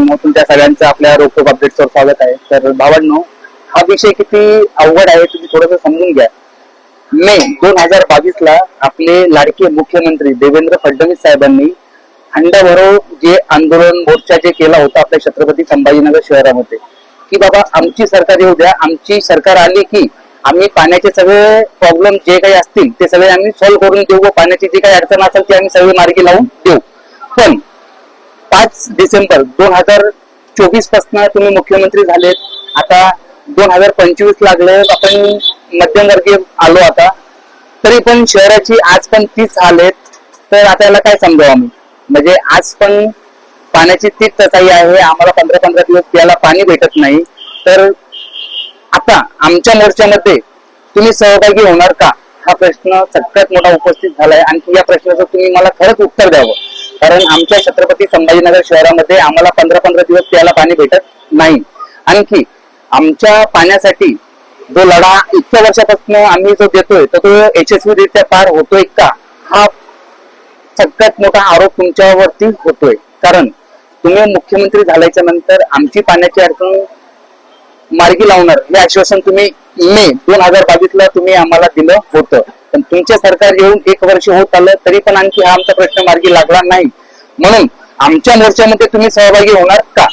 मग तुमच्या सगळ्यांचं आपल्या रोकटोक अपडेट्सवर स्वागत आहे. तर भावांनो हा विषय किती अवघड आहे तुम्ही थोडस समजून घ्या. मे दोन हजार बावीस ला आपले लाडके मुख्यमंत्री देवेंद्र फडणवीस साहेबांनी हंडा भरो जे आंदोलन मोर्चा जे केला होता आपल्या छत्रपती संभाजीनगर शहरामध्ये की बाबा आमची सरकार येऊ द्या आमची सरकार आली की आम्ही पाण्याचे सगळे प्रॉब्लेम जे काही असतील ते सगळे आम्ही सॉल्व्ह करून देऊ व पाण्याची जी काही अडचण असेल ती आम्ही सगळी मार्गी लावून देऊ. पण पाच डिसेंबर दोन हजार चोवीसपासून तुम्ही मुख्यमंत्री झालेत. आता दोन हजार पंचवीस लागले आपण मध्यमवर्गीय आलो आता. तरी पण शहराची आज पण तीच हाल आहेत. तर आता याला काय समजावं आम्ही? म्हणजे आज पण पाण्याची तीच तसाई आहे आम्हाला पंधरा पंधरा दिवस प्यायला पाणी भेटत नाही. तर आता आमच्या मोर्चामध्ये तुम्ही सहभागी होणार का? हा प्रश्न सगळ्यात मोठा उपस्थित झालाय. आणि या प्रश्नाचं तुम्ही मला खरंच उत्तर द्यावं. कारण आमच्या छत्रपती संभाजीनगर शहरामध्ये आम्हाला पंधरा पंधरा दिवस प्यायला पाणी भेटत नाही. आणखी आमच्या पाण्यासाठी जो लढा इतक्या वर्षापासून आम्ही जो देतोय तर तो यशस्वीरित्या पार होतोय का? हा सगळ्यात मोठा आरोप तुमच्यावरती होतोय. कारण तुम्ही मुख्यमंत्री झाल्याच्यानंतर आमची पाण्याची अडचण मार्गी लावणार हे आश्वासन तुम्ही मे दोन हजार बावीस ला तुम्ही आम्हाला दिलं होतं. पण तुमचे सरकार येऊन एक वर्ष होत आलं तरी पण आणखी हा आमचा प्रश्न मार्गी लागला नाही. म्हणून आमच्या मोर्चामध्ये तुम्ही सहभागी होणार का?